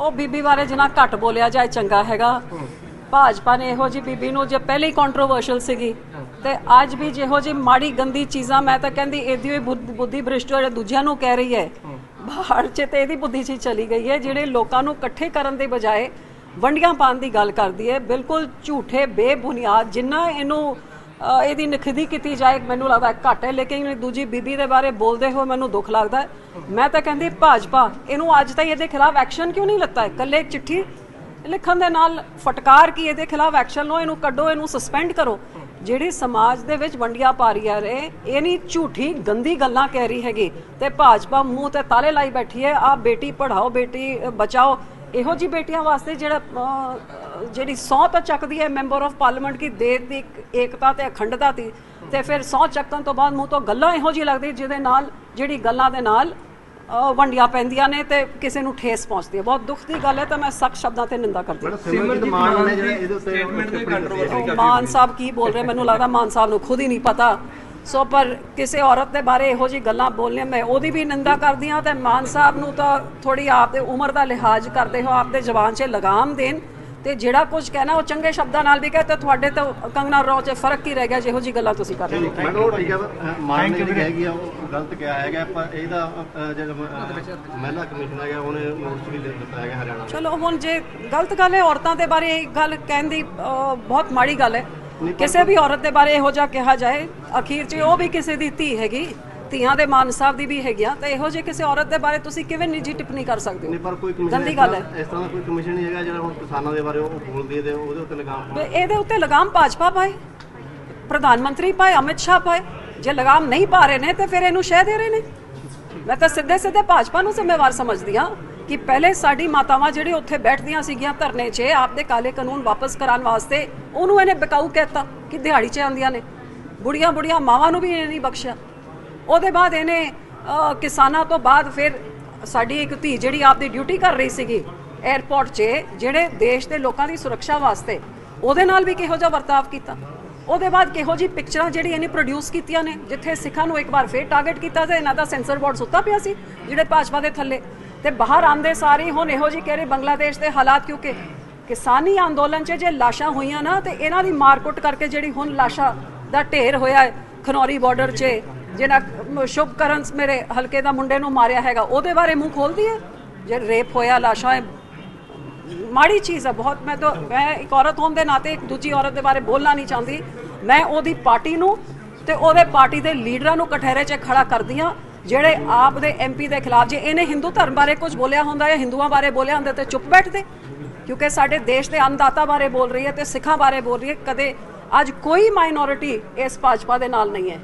ਉਹ ਬੀਬੀ ਬਾਰੇ ਜਿੰਨਾ ਘੱਟ ਬੋਲਿਆ ਜਾਏ ਚੰਗਾ ਹੈਗਾ। ਭਾਜਪਾ ਨੇ ਇਹੋ ਜੀ ਬੀਬੀ ਨੂੰ ਜੇ ਪਹਿਲੇ ਹੀ ਕੰਟਰੋਵਰਸ਼ਲ ਸੀਗੀ ਤੇ ਅੱਜ ਵੀ ਜਿਹੋ ਜੀ ਮਾੜੀ ਗੰਦੀ ਚੀਜ਼ਾਂ ਮੈਂ ਤਾਂ ਕਹਿੰਦੀ ਇਹਦੀ ਬੁੱਧ- ਭ੍ਰਿਸ਼ਟ ਜਿਹੜੇ ਦੂਜਿਆਂ ਨੂੰ ਕਹਿ ਰਹੀ ਹੈ। ਬਾਹਰ ਚ ਤੇ ਇਹਦੀ ਬੁੱਧੀ ਚ ਚਲੀ ਗਈ ਹੈ ਜਿਹੜੇ ਲੋਕਾਂ ਨੂੰ ਇਕੱਠੇ ਕਰਨ ਦੇ ਬਜਾਏ ਵੰਡੀਆਂ ਪਾਉਣ ਦੀ ਗੱਲ ਕਰਦੀ ਹੈ। ਬਿਲਕੁਲ ਝੂਠੇ ਬੇਬੁਨਿਆਦ ਜਿੰਨਾ ਇਹਨੂੰ ਇਹਦੀ ਨਖਦੀ ਕੀਤੀ ਜਾਏ, ਮੈਨੂੰ ਲੱਗਦਾ ਘੱਟ ਹੈ, ਲੇਕਿਨ ਦੂਜੀ ਬੀਬੀ ਦੇ ਬਾਰੇ ਬੋਲਦੇ ਹੋਏ ਮੈਨੂੰ ਦੁੱਖ ਲੱਗਦਾ ਮੈਂ ਤਾਂ ਕਹਿੰਦੀ, ਭਾਜਪਾ, ਇਹਨੂੰ ਅੱਜ ਤਾਈਂ ਇਹਦੇ ਖਿਲਾਫ ਐਕਸ਼ਨ ਕਿਉਂ ਨਹੀਂ ਲੱਤਾ? ਹੈ ਚਿੱਠੀ ਲਿਖਣ ਦੇ ਨਾਲ ਫਟਕਾਰ ਕੀ ਇਹਦੇ ਖਿਲਾਫ ਐਕਸ਼ਨ ਲਓ, ਇਹਨੂੰ ਕੱਢੋ, ਇਹਨੂੰ ਸਸਪੈਂਡ ਕਰੋ। ਜਿਹੜੀ ਸਮਾਜ ਦੇ ਵਿੱਚ ਵੰਡੀਆਂ ਪਾ ਰਹੀ ਹੈ ਇਹ ਨਹੀਂ ਝੂਠੀ, ਗੰਦੀ ਗੱਲਾਂ ਕਹਿ ਰਹੀ ਹੈਗੀ। ਤੇ ਭਾਜਪਾ ਮੂੰਹ ਤੇ ਤਾਲੇ ਲਾਈ ਬੈਠੀ ਹੈ ਆ ਬੇਟੀ ਪੜਾਓ ਬੇਟੀ ਬਚਾਓ। ਇਹੋ ਜੀ ਬੇਟੀਆਂ ਵਾਸਤੇ ਜਿਹੜਾ ਜਿਹੜੀ ਸਹੁੰ ਤਾਂ ਚੱਕਦੀ ਹੈ ਮੈਂਬਰ ਆਫ ਪਾਰਲੀਮੈਂਟ ਕੀ ਦੇਸ਼ ਦੀ ਇੱਕ ਏਕਤਾ ਤੇ ਅਖੰਡਤਾ ਦੀ ਤੇ ਫਿਰ ਸਹੁੰ ਚੱਕਣ ਤੋਂ ਬਾਅਦ ਮੂੰਹ ਤੋਂ ਗੱਲਾਂ ਇਹੋ ਜੀ ਲੱਗਦੀ ਜਿਹਦੇ ਨਾਲ ਜਿਹੜੀ ਗੱਲਾਂ ਦੇ ਨਾਲ ਵੰਡੀਆਂ ਪੈਂਦੀਆਂ ਨੇ ਤੇ ਕਿਸੇ ਨੂੰ ਠੇਸ ਪਹੁੰਚਦੀ ਹੈ। ਬਹੁਤ ਦੁੱਖ ਦੀ ਗੱਲ ਹੈ ਤਾਂ ਮੈਂ ਸਖਤ ਸ਼ਬਦਾਂ ਤੇ ਨਿੰਦਾ ਕਰਦੀ ਹਾਂ। ਸਿਮਰਜੀਤ ਮਾਨ ਨੇ ਜਿਹੜਾ ਇਹਦੇ ਉੱਤੇ ਮਾਨ ਸਾਹਿਬ ਕੀ ਬੋਲ ਰਹੇ? ਮੈਨੂੰ ਲੱਗਦਾ ਮਾਨ ਸਾਹਿਬ ਨੂੰ ਖੁਦ ਹੀ ਨਹੀਂ ਪਤਾ। ਸੋ ਪਰ ਕਿਸੇ ਔਰਤ ਦੇ ਬਾਰੇ ਇਹੋ ਜੀ ਗੱਲਾਂ ਬੋਲਣੀਆਂ ਮੈਂ ਉਹਦੀ ਵੀ ਨਿੰਦਾ ਕਰਦੀ ਹਾਂ ਤੇ ਮਾਨ ਸਾਹਿਬ ਨੂੰ ਤਾਂ ਥੋੜੀ ਆਪ ਦੇ ਉਮਰ ਦਾ ਲਿਹਾਜ਼ ਕਰਦੇ ਹੋ ਆਪ ਦੇ ਜ਼ਬਾਨ 'ਚ ਲਗਾਮ ਦੇਣ ਤੇ ਜਿਹੜਾ ਕੁਝ ਕਹਿਣਾ ਉਹ ਚੰਗੇ ਸ਼ਬਦਾਂ ਨਾਲ ਵੀ ਕਹੇ ਤੇ ਤੁਹਾਡੇ ਤੋਂ ਕੰਗਨਾ ਰੌ 'ਚ ਫ਼ਰਕ ਕੀ ਰਹਿ ਗਿਆ ਜਿਹੋ ਜੀ ਗੱਲਾਂ ਤੁਸੀਂ ਕਰ ਰਹੇ ਹੋ। ਮੈਂ ਉਹ ਠੀਕ ਹੈ ਮਾਨ ਨੇ ਜਿਹੜੀ ਹੈਗੀ ਆ ਉਹ ਗਲਤ ਕਿਹਾ ਹੈਗਾ ਪਰ ਇਹਦਾ ਜਿਹੜਾ ਮਹਿਲਾ ਕਮਿਸ਼ਨ ਹੈਗਾ ਉਹਨੇ ਨੋਟਿਸ ਵੀ ਦੇ ਦਿੱਤਾ ਹੈਗਾ ਹਰਿਆਣਾ ਚਲੋ ਹੁਣ ਜੇ ਗਲਤ ਗੱਲ ਹੈ ਔਰਤਾਂ ਦੇ ਬਾਰੇ ਇਹ ਗੱਲ ਕਹਿਣ ਦੀ ਅਹ, ਬਹੁਤ ਮਾੜੀ ਗੱਲ ਹੈ। ਕਿਸੇ ਵੀ ਔਰਤ ਦੇ ਬਾਰੇ ਇਹੋ ਜਿਹਾ ਕਿਹਾ ਜਾਏ ਅਖੀਰ 'ਚ ਉਹ ਵੀ ਕਿਸੇ ਦੀ ਧੀ ਹੈਗੀ ਧੀਆਂ ਦੇ ਮਾਨ ਸਾਹਿਬ ਦੀ ਵੀ ਹੈਗੀਆਂ ਤਾਂ ਇਹੋ ਜਿਹੇ ਕਿਸੇ ਔਰਤ ਦੇ ਬਾਰੇ ਤੁਸੀਂ ਕਿਵੇਂ ਨਿੱਜੀ ਟਿੱਪਣੀ ਕਰ ਸਕਦੇ ਨਹੀਂ ਹੋ ਪਰ ਕੋਈ ਕਮਿਸ਼ਨ ਗੰਦੀ ਗੱਲ ਹੈ। ਇਸ ਤਰ੍ਹਾਂ ਦਾ ਕੋਈ ਕਮਿਸ਼ਨ ਨਹੀਂ ਹੈਗਾ ਜਿਹੜਾ ਹੁਣ ਕਿਸਾਨਾਂ ਦੇ ਬਾਰੇ ਉਹ ਬੋਲਦੀ ਹੈ ਤੇ ਉਹਦੇ ਉੱਤੇ ਲਗਾਮ ਇਹਦੇ ਉੱਤੇ ਲਗਾਮ ਭਾਜਪਾ ਪਾਏ ਪ੍ਰਧਾਨ ਮੰਤਰੀ ਪਾਏ ਅਮਿਤ ਸ਼ਾਹ ਪਾਏ ਜੇ ਲਗਾਮ ਨਹੀਂ ਪਾ ਰਹੇ ਨੇ ਤੇ ਫਿਰ ਇਹਨੂੰ ਸ਼ਹਿ ਦੇ ਰਹੇ ਨੇ। ਮੈਂ ਤਾਂ ਸਿੱਧੇ ਸਿੱਧੇ ਭਾਜਪਾ ਨੂੰ ਜ਼ਿੰਮੇਵਾਰ ਸਮਝਦੀ ਹਾਂ ਕਿ ਪਹਿਲੇ ਸਾਡੀ ਮਾਤਾਵਾਂ ਜਿਹੜੇ ਉੱਥੇ ਬੈਠਦੀਆਂ ਸੀਗੀਆਂ ਧਰਨੇ 'ਚ ਆਪਦੇ ਕਾਲੇ ਕਾਨੂੰਨ ਵਾਪਸ ਕਰਾਉਣ ਵਾਸਤੇ ਉਹਨੂੰ ਇਹਨੇ ਬਿਕਾਊ ਕਹਿਤਾ ਕਿ ਦਿਹਾੜੀ 'ਚ ਆਉਂਦੀਆਂ ਨੇ। ਬੁੜੀਆਂ ਬੁੜੀਆਂ ਮਾਵਾਂ ਨੂੰ ਵੀ ਇਹਨੇ ਨਹੀਂ ਬਖਸ਼ਿਆ। ਉਹਦੇ ਬਾਅਦ ਇਹਨੇ ਕਿਸਾਨਾਂ ਤੋਂ ਬਾਅਦ ਫਿਰ ਸਾਡੀ ਇੱਕ ਧੀ ਜਿਹੜੀ ਆਪਦੀ ਡਿਊਟੀ ਕਰ ਰਹੀ ਸੀਗੀ 에ਅਰਪੋਰਟ 'ਚ, ਜਿਹੜੇ ਦੇਸ਼ ਦੇ ਲੋਕਾਂ ਦੀ ਸੁਰੱਖਿਆ ਵਾਸਤੇ, ਉਹਦੇ ਨਾਲ ਵੀ ਕਿਹੋ ਜਿਹਾ ਵਰਤਾਵ ਕੀਤਾ। ਉਹਦੇ ਬਾਅਦ ਕਿਹੋ ਜੀ ਪਿਕਚਰਾਂ ਜਿਹੜੀ ਇਹਨੇ ਪ੍ਰੋਡਿਊਸ ਕੀਤੀਆਂ ਨੇ? ਜਿੱਥੇ ਸਿੱਖਾਂ ਨੂੰ ਇੱਕ ਵਾਰ ਫੇਰ ਟਾਰਗੇਟ ਕੀਤਾ ਤੇ ਇਹਨਾਂ ਦਾ ਸੈਂਸਰ ਬੋਰਡ ਸੁੱਤਾ ਪਿਆ ਸੀ ਜਿਹੜੇ ਭਾਜਪਾ ਦੇ ਥੱਲੇ। ਤੇ ਬਾਹਰ ਆਂਦੇ ਸਾਰੇ ਹੁਣ ਇਹੋ ਜੀ ਕਹਿ ਰਹੇ ਬੰਗਲਾਦੇਸ਼ ਦੇ ਹਾਲਾਤ? ਕਿਉਂਕਿ ਕਿਸਾਨੀ ਅੰਦੋਲਨ 'ਚ ਜੇ ਲਾਸ਼ਾਂ ਹੋਈਆਂ ਨਾ ਤੇ ਇਹਨਾਂ ਦੀ ਮਾਰਕੁੱਟ ਕਰਕੇ ਜਿਹੜੀ ਹੁਣ ਲਾਸ਼ਾਂ ਦਾ ਢੇਰ ਹੋਇਆ ਹੈ ਖਨੌਰੀ ਬਾਰਡਰ 'ਚ ਜਿਹੜਾ ਸ਼ੁਭਕਰਨ ਮੇਰੇ ਹਲਕੇ ਦਾ ਮੁੰਡੇ ਨੂੰ ਮਾਰਿਆ ਹੈਗਾ ਉਹਦੇ ਬਾਰੇ ਮੂੰਹ ਖੋਲਦੀ ਹੈ? ਜੇ ਰੇਪ ਹੋਇਆ ਲਾਸ਼ਾਂ ਹੈ, ਮਾੜੀ ਚੀਜ਼ ਹੈ ਬਹੁਤ। ਮੈਂ ਤਾਂ ਮੈਂ ਇੱਕ ਔਰਤ ਹੋਣ ਦੇ ਨਾਤੇ ਇੱਕ ਦੂਜੀ ਔਰਤ ਦੇ ਬਾਰੇ ਬੋਲਣਾ ਨਹੀਂ ਚਾਹੁੰਦੀ। ਮੈਂ ਉਹਦੀ ਪਾਰਟੀ ਨੂੰ ਤੇ ਉਹਦੇ ਪਾਰਟੀ ਦੇ ਲੀਡਰਾਂ ਨੂੰ ਕਠਹਿਰੇ 'ਚ ਖੜਾ ਕਰਦੀ ਹਾਂ ਜਿਹੜੇ ਆਪ ਦੇ ਐਮਪੀ ਦੇ ਖਿਲਾਫ ਜੇ ਇਹਨੇ ਹਿੰਦੂ ਧਰਮ ਬਾਰੇ ਕੁਝ ਬੋਲਿਆ ਹੁੰਦਾ ਜਾਂ ਹਿੰਦੂਆਂ ਬਾਰੇ ਬੋਲਿਆ ਹੁੰਦਾ ਤੇ ਚੁੱਪ ਬੈਠਦੇ। ਕਿਉਂਕਿ ਸਾਡੇ ਦੇਸ਼ ਦੇ ਅੰਨਦਾਤਾ ਬਾਰੇ ਬੋਲ ਰਹੀ ਹੈ ਤੇ ਸਿੱਖਾਂ ਬਾਰੇ ਬੋਲ ਰਹੀ ਹੈ। ਕਦੇ ਅੱਜ ਕੋਈ ਮਾਈਨੋਰਿਟੀ ਇਸ ਭਾਜਪਾ ਦੇ ਨਾਲ ਨਹੀਂ ਹੈ।